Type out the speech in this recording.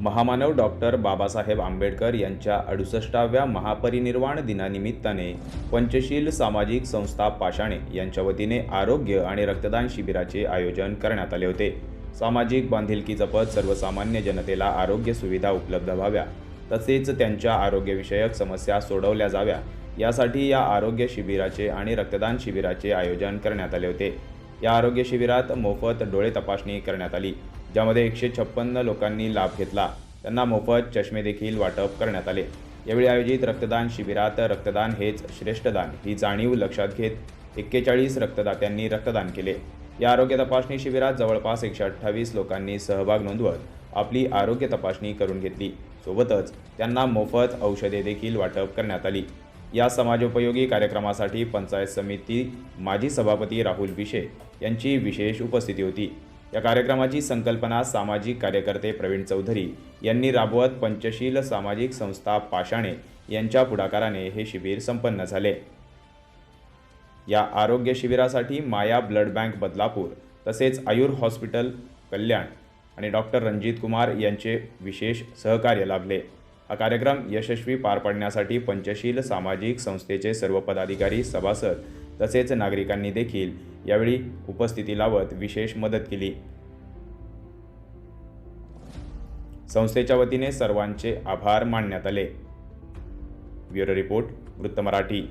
महामानव डॉक्टर बाबासाहेब आंबेडकर यांच्या अडुसष्टाव्या महापरिनिर्वाण दिनानिमित्ताने पंचशील सामाजिक संस्था पाषाणे यांच्या वतीने आरोग्य आणि रक्तदान शिबिराचे आयोजन करण्यात आले होते. सामाजिक बांधिलकी जपत सर्वसामान्य जनतेला आरोग्य सुविधा उपलब्ध व्हाव्या तसेच त्यांच्या आरोग्यविषयक समस्या सोडवल्या जाव्या. यासाठी या आरोग्य शिबिराचे आणि रक्तदान शिबिराचे आयोजन करण्यात आले होते. या आरोग्य शिबिरात मोफत डोळे तपासणी करण्यात आली ज्यामध्ये एकशे छप्पन्न लोकांनी लाभ घेतला. त्यांना मोफत चष्मे देखील वाटप करण्यात आले. यावेळी आयोजित रक्तदान शिबिरात रक्तदान हेच श्रेष्ठदान ही जाणीव लक्षात घेत एक्केचाळीस रक्तदात्यांनी रक्तदान केले. या आरोग्य तपासणी शिबिरात जवळपास एकशे अठ्ठावीस लोकांनी सहभाग नोंदवत आपली आरोग्य तपासणी करून घेतली. सोबतच त्यांना मोफत औषधे देखील वाटप करण्यात आली. या समाजोपयोगी कार्यक्रमासाठी पंचायत समिती माजी सभापती राहुल विशे यांची विशेष उपस्थिती होती. या कार्यक्रमाची संकल्पना सामाजिक कार्यकर्ते प्रवीण चौधरी यांनी राबवत पंचशील सामाजिक संस्था पाषाणे यांच्या पुढाकाराने हे शिबिर संपन्न झाले. या आरोग्य शिबिरासाठी माया ब्लड बँक बदलापूर तसेच आयुर हॉस्पिटल कल्याण आणि डॉक्टर रणजित कुमार यांचे विशेष सहकार्य लाभले. हा कार्यक्रम यशस्वी पार पाडण्यासाठी पंचशील सामाजिक संस्थेचे सर्व पदाधिकारी सभासद तसेच नागरिकांनी देखील यावेळी उपस्थिती लावत विशेष मदत केली. संस्थेच्या वतीने सर्वांचे आभार मानण्यात आले. ब्युरो रिपोर्ट वृत्त मराठी.